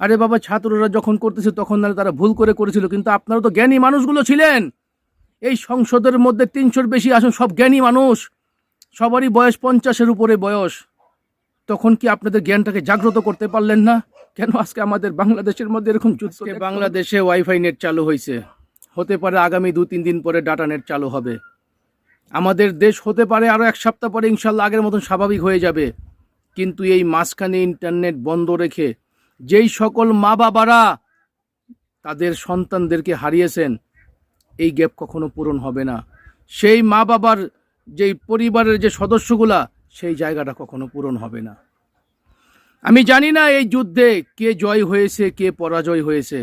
আরে বাবা ছাত্ররা যখন করতেছে তখন নাহলে তারা ভুল করে করেছিল কিন্তু আপনারা তো জ্ঞানী মানুষগুলো ছিলেন। এই সংসদের মধ্যে তিনশোর বেশি আসুন সব জ্ঞানী মানুষ। সবারই বয়স পঞ্চাশের উপরে বয়স। তখন কি আপনাদের জ্ঞানটাকে জাগ্রত করতে পারলেন না? কেন আজকে আমাদের বাংলাদেশের মধ্যে এরকম যুদ্ধ বাংলাদেশে ওয়াইফাই নেট চালু হয়েছে। হতে পারে আগামী দু তিন দিন পরে ডাটা নেট চালু হবে। আমাদের দেশ হতে পারে আরও এক সপ্তাহ পরে ইনশাল্লাহ আগের মতন স্বাভাবিক হয়ে যাবে। কিন্তু এই মাঝখানে ইন্টারনেট বন্ধ রেখে যেই সকল মা বাবারা তাদের সন্তানদেরকে হারিয়েছেন, এই গ্যাপ কখনো পূরণ হবে না। সেই মা বাবার যেই পরিবারের যে সদস্যগুলা, সেই জায়গাটা কখনো পূরণ হবে না। আমি জানি না এই যুদ্ধে কে জয় হয়েছে, কে পরাজয় হয়েছে,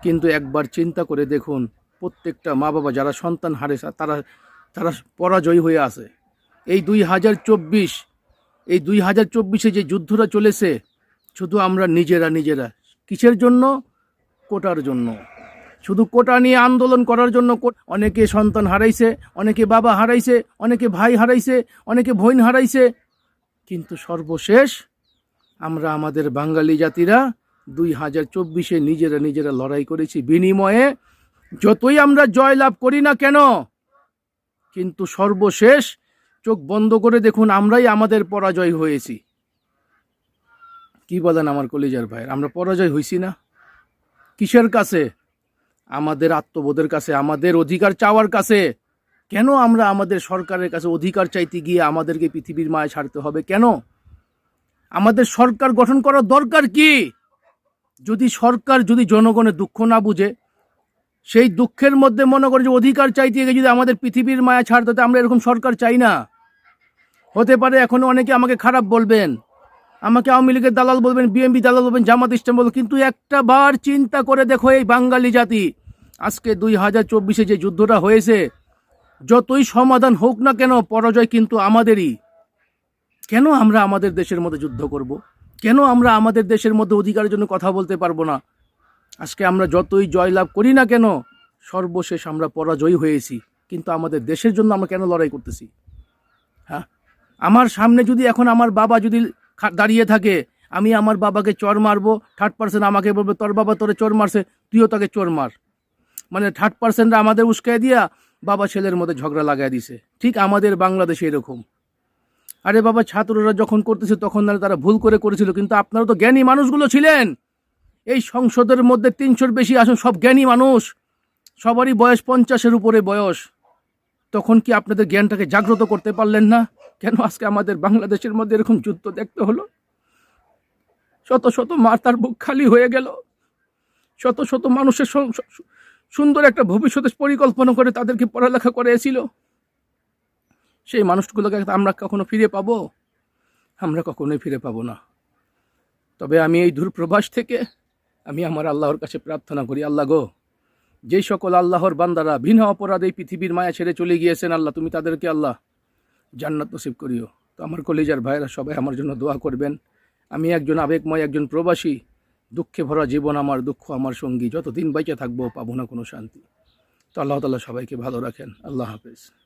কিন্তু একবার চিন্তা করে দেখুন, প্রত্যেকটা মা বাবা যারা সন্তান হারে, তারা তারা পরাজয় হয়ে আছে। এই দুই হাজার চব্বিশ, এই দুই হাজার চব্বিশে যে যুদ্ধটা চলেছে শুধু আমরা নিজেরা নিজেরা। কিসের জন্য? কোটার জন্য। শুধু কোটা নিয়ে আন্দোলন করার জন্য অনেকে সন্তান হারাইছে, অনেকে বাবা হারাইছে, অনেকে ভাই হারাইছে, অনেকে বোন হারাইছে। কিন্তু সর্বশেষ আমরা আমাদের বাঙালি জাতিরা দুই হাজার চব্বিশে নিজেরা নিজেরা লড়াই করেছি বিনিময়ে। যতই আমরা জয়লাভ করি না কেন, কিন্তু সর্বশেষ চোখ বন্ধ করে দেখুন আমরাই আমাদের পরাজয় হয়েছি। কি বলেন আমার কলিজার ভাই আমরা পরাজয় হইছি না। কিসের কাছে? আমাদের আত্মবোধের কাছে, আমাদের অধিকার চাওয়ার কাছে। কেন আমরা আমাদের সরকারের কাছে অধিকার চাইতে গিয়ে আমাদেরকে পৃথিবীর মায় ছাড়তে হবে? কেন? আমাদের সরকার গঠন করার দরকার কি? যদি সরকার, যদি জনগণের দুঃখ না বুঝে, সেই দুঃখের মধ্যে মনে করে যে অধিকার চাইতে গিয়ে যদি আমাদের পৃথিবীর মায়া ছাড়তে আমরা এরকম সরকার চাই না। হতে পারে এখন অনেকে আমাকে খারাপ বলবেন। আমাকে আওয়ামী লীগের দালাল বলবেন বিএমপি দালাল বলবেন, জামাত ইসলাম বলবেন, কিন্তু একটা বার চিন্তা করে দেখো এই বাঙালি জাতি। আজকে দুই হাজার চব্বিশে যে যুদ্ধটা হয়েছে, যতই সমাধান হোক না কেন, পরাজয় কিন্তু আমাদেরই। কেন আমরা আমাদের দেশের মধ্যে যুদ্ধ করব। কেন আমরা আমাদের দেশের মধ্যে অধিকারের জন্য কথা বলতে পারব না? আজকে আমরা যতই জয়লাভ করি না কেন, সর্বশেষ আমরা পরাজয়ী হয়েছি। কিন্তু আমাদের দেশের জন্য আমরা কেন লড়াই করতেছি? হ্যাঁ? আমার সামনে যদি এখন আমার বাবা যদি দাঁড়িয়ে থাকে। আমি আমার বাবাকে চর মারবো থার্ড পার্সেন্ট আমাকে বলবে, তোর বাবা তোরে চোর মারছে, তুইও তাকে চোর মার। মানে থার্ড পার্সেন্টরা আমাদের উস্কায় দিয়া বাবা ছেলের মধ্যে ঝগড়া লাগাই দিছে। ঠিক আমাদের বাংলাদেশে এরকম। আরে বাবা, ছাত্ররা যখন করতেছে তখন নাহলে তারা ভুল করে করেছিল, কিন্তু আপনারা তো জ্ঞানী মানুষগুলো ছিলেন। এই সংসদের মধ্যে তিনশোর বেশি আসুন, সব জ্ঞানী মানুষ। সবারই বয়স পঞ্চাশের উপরে বয়স। তখন কি আপনাদের জ্ঞানটাকে জাগ্রত করতে পারলেন না? কেন আজকে আমাদের বাংলাদেশের মধ্যে এরকম যুদ্ধ দেখতে হলো? শত শত মাতার বুক খালি হয়ে গেল। শত শত মানুষের সুন্দর একটা ভবিষ্যতের পরিকল্পনা করে তাদেরকে পড়ালেখা করেছিল সেই মানুষগুলোকে আমরা কখনো ফিরে পাবো? আমরা কখনোই ফিরে পাবো না। তবে আমি এই দূরপ্রবাস থেকে আমি আমার আল্লাহর কাছে প্রার্থনা করি, আল্লাহ গো, যেই সকল আল্লাহর বান্দারা বিনা অপরাধে এই পৃথিবীর মায়া ছেড়ে চলে গিয়েছেন, আল্লাহ, তুমি তাদেরকে আল্লাহ জান্নাত নসিব করিও। তো আমার কলেজার ভাইরা সবাই আমার জন্য দোয়া করবেন। আমি একজন আবেগময়, একজন প্রবাসী। দুঃখে ভরা জীবন আমার, দুঃখ আমার সঙ্গী। যতদিন বাইকে থাকব পাবো না কোনো শান্তি। তো আল্লাহ তালা সবাইকে ভালো রাখেন। আল্লাহ হাফেজ।